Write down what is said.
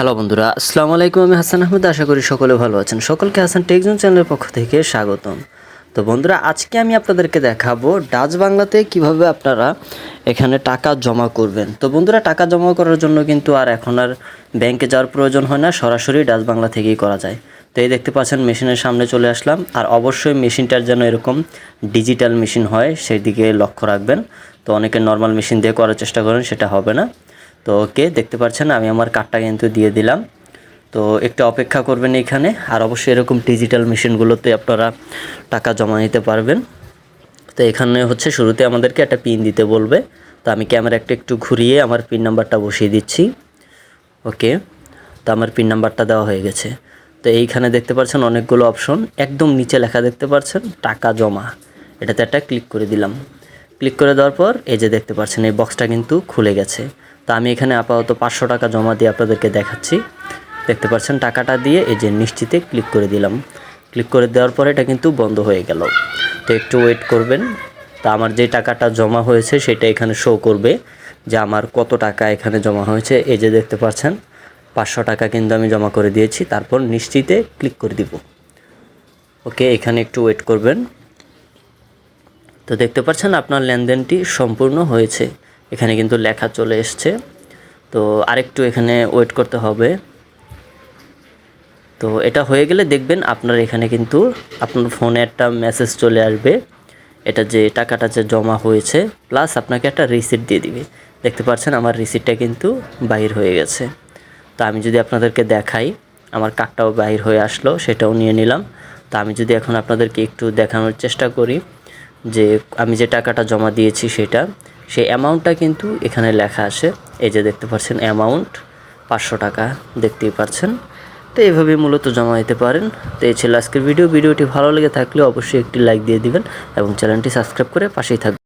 Hello বন্ধুরা, আসসালামু আলাইকুম, আমি হাসান আহমেদ, আশা করি সকলে ভালো আছেন। সকলকে হাসান টেকজন চ্যানেলের পক্ষ থেকে স্বাগতম। তো বন্ধুরা, আজকে আমি আপনাদেরকে দেখাবো ডাচ বাংলাতে কীভাবে আপনারা এখানে টাকা জমা করবেন। তো বন্ধুরা, টাকা জমা করার জন্য কিন্তু আর এখন আর ব্যাংকে যাওয়ার প্রয়োজন হয় না, সরাসরি ডাচ বাংলা থেকেই করা যায়। তো এই দেখতে পাচ্ছেন, মেশিনের সামনে চলে আসলাম। আর অবশ্যই মেশিনটার যেন এরকম ডিজিটাল মেশিন হয় সেই দিকে লক্ষ্য রাখবেন। তো অনেকে নর্মাল মেশিন দিয়ে করার চেষ্টা করেন, সেটা হবে না। তো ওকে, দেখতে পাচ্ছেন আমি আমার কার্ডটা কিন্তু দিয়ে দিলাম। তো একটু অপেক্ষা করবেন এখানে, আর অবশ্যই এরকম ডিজিটাল মেশিনগুলোতে আপনারা টাকা জমা নিতে পারবেন। তো এখানে হচ্ছে, শুরুতে আমাদেরকে একটা পিন দিতে বলবে। তো আমি ক্যামেরা একটা একটু ঘুরিয়ে আমার পিন নাম্বারটা বসিয়ে দিচ্ছি। ওকে, তো আমার পিন নাম্বারটা দেওয়া হয়ে গেছে। তো এইখানে দেখতে পাচ্ছেন অনেকগুলো অপশন একদম নিচে লেখা দেখতে পাচ্ছেন টাকা জমা। এটাতে একটা ক্লিক করে দিলাম। ক্লিক করে দেওয়ার পর, এই যে দেখতে পাচ্ছেন এই বক্সটা কিন্তু খুলে গেছে। তো আমি এখানে আপাতত পাঁচশো টাকা জমা দিয়ে আপনাদেরকে দেখাচ্ছি। দেখতে পাচ্ছেন, টাকাটা দিয়ে এই যে নিশ্চিতে ক্লিক করে দিলাম। ক্লিক করে দেওয়ার পরে এটা কিন্তু বন্ধ হয়ে গেল। তো একটু ওয়েট করবেন। তা আমার যে টাকাটা জমা হয়েছে সেটা এখানে শো করবে যে আমার কত টাকা এখানে জমা হয়েছে। এই যে দেখতে পাচ্ছেন, পাঁচশো টাকা কিন্তু আমি জমা করে দিয়েছি। তারপর নিশ্চিতে ক্লিক করে দিব। ওকে, এখানে একটু ওয়েট করবেন। তো দেখতে পাচ্ছেন, আপনার লেনদেনটি সম্পূর্ণ হয়েছে। এখানে কিন্তু লেখা চলে এসছে। তো আরেকটু এখানে ওয়েট করতে হবে। তো এটা হয়ে গেলে দেখবেন আপনার এখানে কিন্তু আপনার ফোনে একটা মেসেজ চলে আসবে। এটা যে টাকাটা যে জমা হয়েছে প্লাস আপনাকে একটা রিসিট দিয়ে দিবে। দেখতে পাচ্ছেন আমার রিসিটটা কিন্তু বাহির হয়ে গেছে। তো আমি যদি আপনাদেরকে দেখাই, আমার কার্ডটাও বাহির হয়ে আসলো, সেটাও নিয়ে নিলাম। তো আমি যদি এখন আপনাদেরকে একটু দেখানোর চেষ্টা করি, যে আমি যে টাকাটা জমা দিয়েছি সেটা সেই অ্যামাউন্টটা কিন্তু এখানে লেখা আছে। এই যে দেখতে পাচ্ছেন অ্যামাউন্ট পাঁচশো টাকা, দেখতেই পাচ্ছেন। তো এইভাবে মূলত জমা দিতে পারেন। তো এই ছিল আজকের ভিডিও ভিডিওটি ভালো লেগে থাকলে অবশ্যই একটি লাইক দিয়ে দিবেন এবং চ্যানেলটি সাবস্ক্রাইব করে পাশেই থাকবেন।